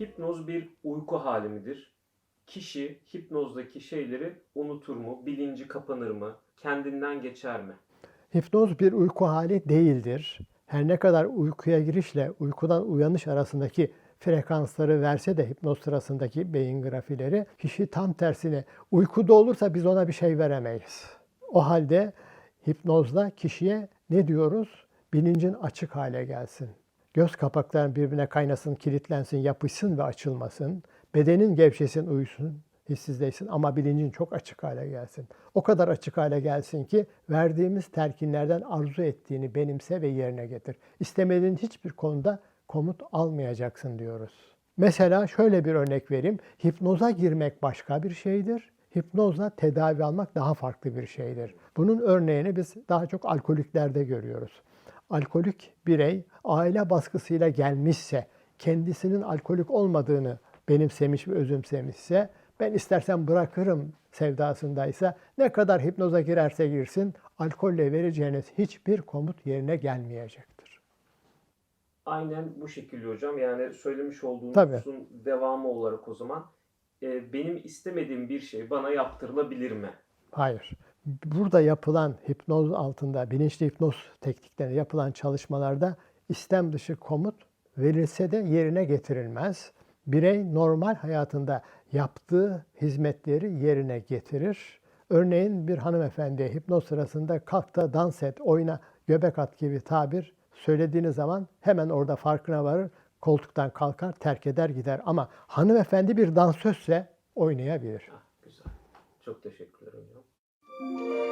Hipnoz bir uyku hali midir? Kişi hipnozdaki şeyleri unutur mu? Bilinci kapanır mı? Kendinden geçer mi? Hipnoz bir uyku hali değildir. Her ne kadar uykuya girişle uykudan uyanış arasındaki frekansları verse de hipnoz sırasındaki beyin grafileri kişi tam tersine uykuda olursa biz ona bir şey veremeyiz. O halde hipnozda kişiye ne diyoruz? Bilincin açık hale gelsin. Göz kapakların birbirine kaynasın, kilitlensin, yapışsın ve açılmasın. Bedenin gevşesin, uyusun, hissizleşsin ama bilincin çok açık hale gelsin. O kadar açık hale gelsin ki verdiğimiz telkinlerden arzu ettiğini benimse ve yerine getir. İstemediğin hiçbir konuda komut almayacaksın diyoruz. Mesela şöyle bir örnek vereyim. Hipnoza girmek başka bir şeydir. Hipnozla tedavi almak daha farklı bir şeydir. Bunun örneğini biz daha çok alkoliklerde görüyoruz. Alkolik birey aile baskısıyla gelmişse, kendisinin alkolik olmadığını benimsemiş ve özümsemişse, ben istersen bırakırım sevdasındaysa ne kadar hipnoza girerse girsin alkolle vereceğiniz hiçbir komut yerine gelmeyecektir. Aynen bu şekilde hocam. Yani söylemiş olduğunuzun Tabii. devamı olarak o zaman e, benim istemediğim bir şey bana yaptırılabilir mi? Hayır. Burada yapılan hipnoz altında, bilinçli hipnoz tekniklerinde yapılan çalışmalarda istem dışı komut verilse de yerine getirilmez. Birey normal hayatında yaptığı hizmetleri yerine getirir. Örneğin bir hanımefendiye hipnoz sırasında kalk da dans et, oyna, göbek at gibi tabir söylediğiniz zaman hemen orada farkına varır, koltuktan kalkar, terk eder gider. Ama hanımefendi bir dansözse oynayabilir. Ah, güzel. Çok teşekkürler hocam. Música